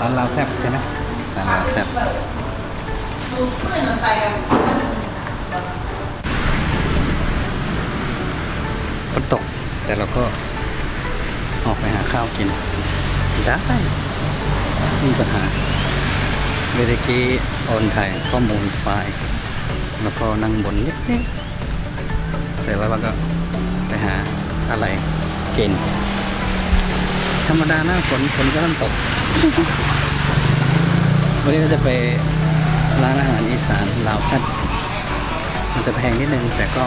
ร้านลาวแซ่บใช่ไหมร้านลาวแซ่บดูเพื่อนมันไปกันฝนตก แต่เราก็ออกไปหาข้าวกินได้ไม่มีปัญหาเมื่อกี้โอนถ่ายข้อมูลไฟล์แล้วก็นั่งบนนิดนิดเสร็จแล้วเราก็ไปหาอะไรกินธรรมดาหน้าฝนฝนก็เริ่มตก วันนี้เราจะไปร้านอาหารอีสานลาวแซ่บมันจะแพงนิดนึงแต่ก็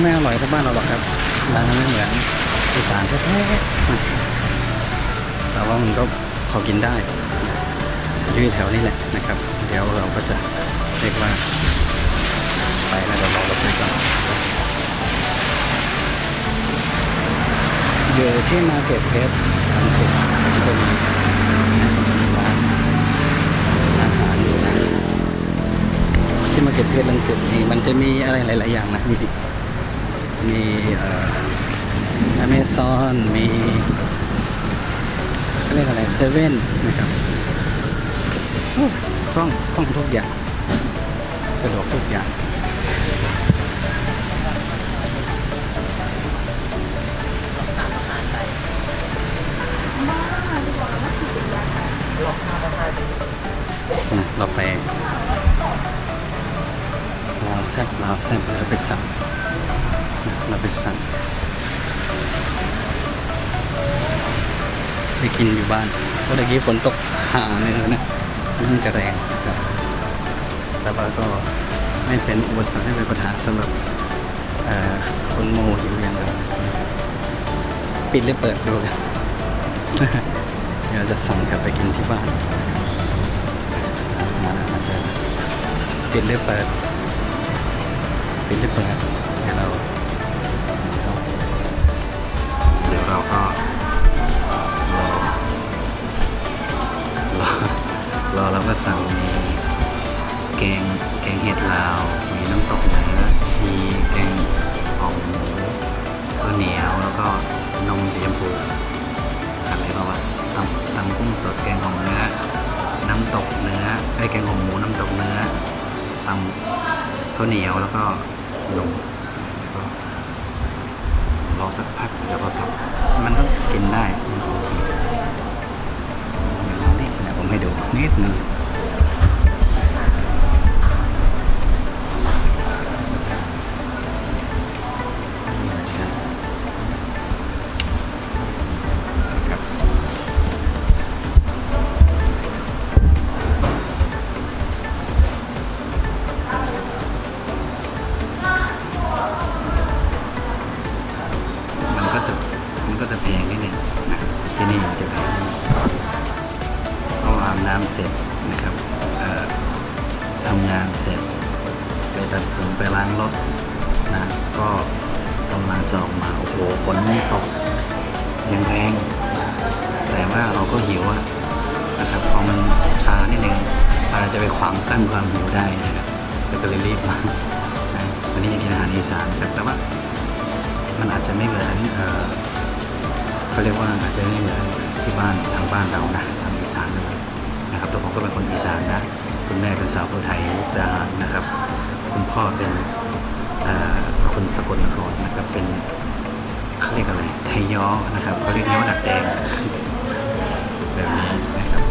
ไม่อร่อยเท่าบ้านเราหรอกครับร้านนั้นไม่เหมือนอีสานแท้ๆแต่ว่ามันก็พอกินได้อยู่แถวนี้แหละนะครับ เดี๋ยวเราก็จะเรียกว่า ไปแล้วเดี๋ยวรอรถไปก่อนอยู่ที่มาเก็ตเพชรทางสุด จะมีร้านอาหารอยู่นะที่มาเก็ตเพชรลังสิตนี่มันจะมีอะไรหลาย ๆ อย่างนะมีมีอ่ออเมซอนมีเขาเรียกอะไรเซเว่นนะครับโอ้คล่องคล่องทุกอย่าง สะดวกทุกอย่าง แซ่บลาวแซ่บเราไปสั่งเราไปสั่งไปกินอยู่บ้านเพราะเมื่อกี้ฝนตกหาเลยนะมันจะแรงครับแต่ว่าก็ไม่เป็นอุปสรรคไม่เป็นปัญหาสำหรับคนโมหิวอย่างเราปิดหรือเปิดดูกันเดี๋ยวจะสั่งกลับไปกินที่บ้านมาแล้วมาเจอปิดหรือเปิด ปิดหรือเปิดเดี๋ยวเราเดี๋ยวเราก็รอรอรอเราก็สั่งมีแกงแกงเห็ดลาว มีน้ำตกเนื้อมีแกงอ่อมหมูข้าวเหนียวแล้วก็นมสีชมพูอะไรบ้างวะตำตำกุ้งสดแกงของเนื้อน้ำตกเนื้อไอ้แกงหอมหมูน้ำตกเนื้อตำข้าวเหนียวแล้วก็ ลงรอสักพักแล้วก็กลับ น้ำเสร็จนะครับทำงานเสร็จ ไปตัดผมไปล้างรถนะก็กำลังจะออกมา โอ้โหฝนตกยังแรง แต่ว่าเราก็หิวอะนะครับพอมันซานิดนึงอาจจะไปขวางกั้นความหิวได้นะครับก็เลยรีบมานะวันนี้กินอาหารอีสานครับแต่ว่ามันอาจจะไม่เหมือนเขาเรียกว่าอาจจะไม่เหมือนที่บ้านทางบ้านเรานะ ก็เป็นคนอีสานนะ คุณแม่เป็นสาวคนไทยมุกดาหารนะครับ คุณพ่อเป็นคนสกลนครนะครับ เป็นเขาเรียกอะไร ไทยย้อนะครับเขาเรียกย้อดัดแดงแบบนี้นะครับ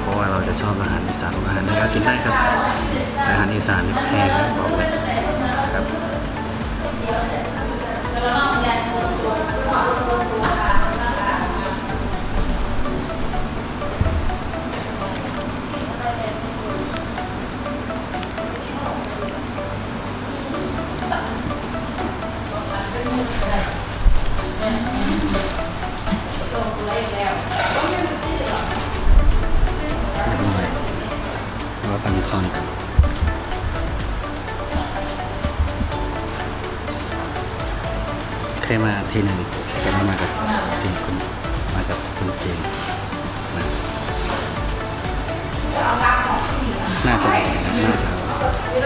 เพราะว่าเราจะชอบอาหารอีสานอาหารเหนือกินได้ครับ อาหารอีสานนี่แพงนะบอกเลยครับ เคยมาทีหนึ่งเคยมากับทีมคุณมากับคุณจีนนะน่าจะน่าจะเดี๋ย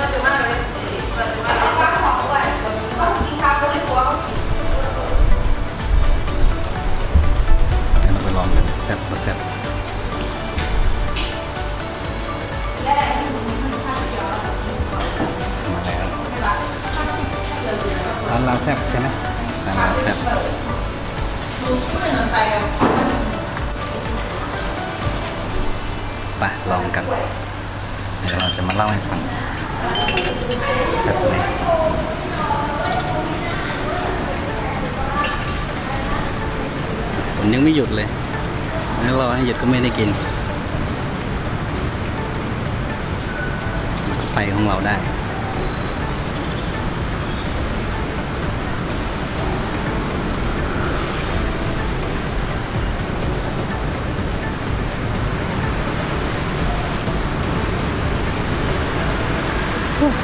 วเราไปลองกันแซ่บแซ่บมาแล้วร้านเราแซ่บใช่ไหม ร้านเราแซ่บดูเพื่อนมันไปกันไปลองกัน เดี๋ยวเราจะมาเล่าให้ฟังแซ่บเลยฝนยังไม่หยุดเลยงั้นรอให้หยุดก็ไม่ได้กิน ไปของเราได้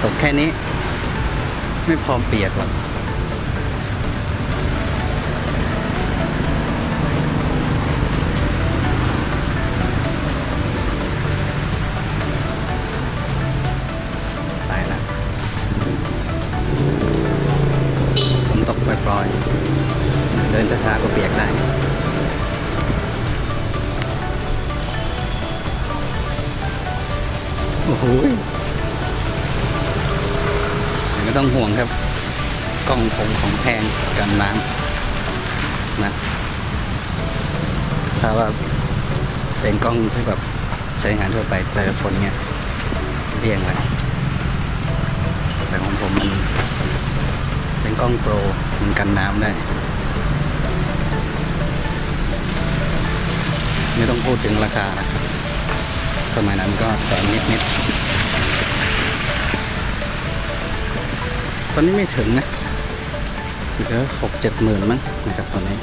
ตกแค่นี้ ไม่พร้อมเปียกหรอกตายละฝนตกปล่อยๆเดินช้าๆก็เปียกได้โอ้โห ไม่ต้องห่วงครับ กล้องผมของแพงกันน้ำนะถ้าว่าเป็นกล้องที่แบบใช้งานทั่วไปเจอฝนเงี้ยเลี่ยงเลยแต่ของผมมันเป็นกล้องโปรมันกันน้ำได้ ไม่ต้องพูดถึงราคานะสมัยนั้นก็แสนนิดๆ ตอนนี้ไม่ถึงนะเหลือหกเจ็ดหมื่นมั้งนะครับตอนนี้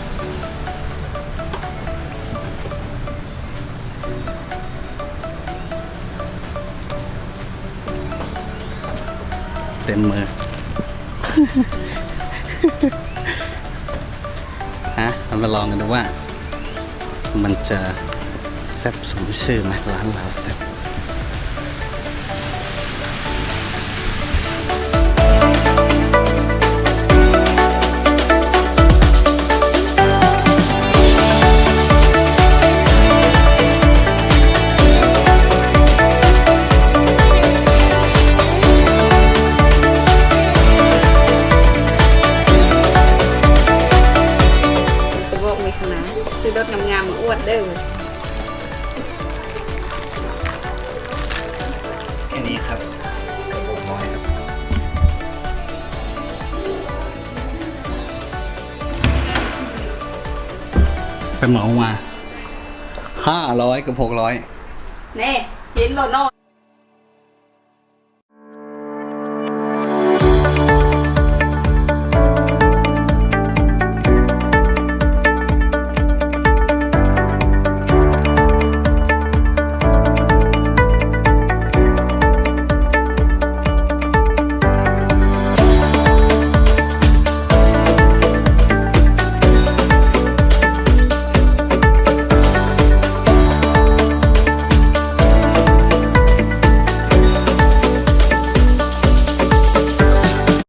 เต็มมือฮะเรามาลองกันดูว่า มันจะแซ่บสมชื่อไหมร้านเราแซ่บ ไปเหมามาห้าร้อยกับหกร้อยแน่เห็นรถนอน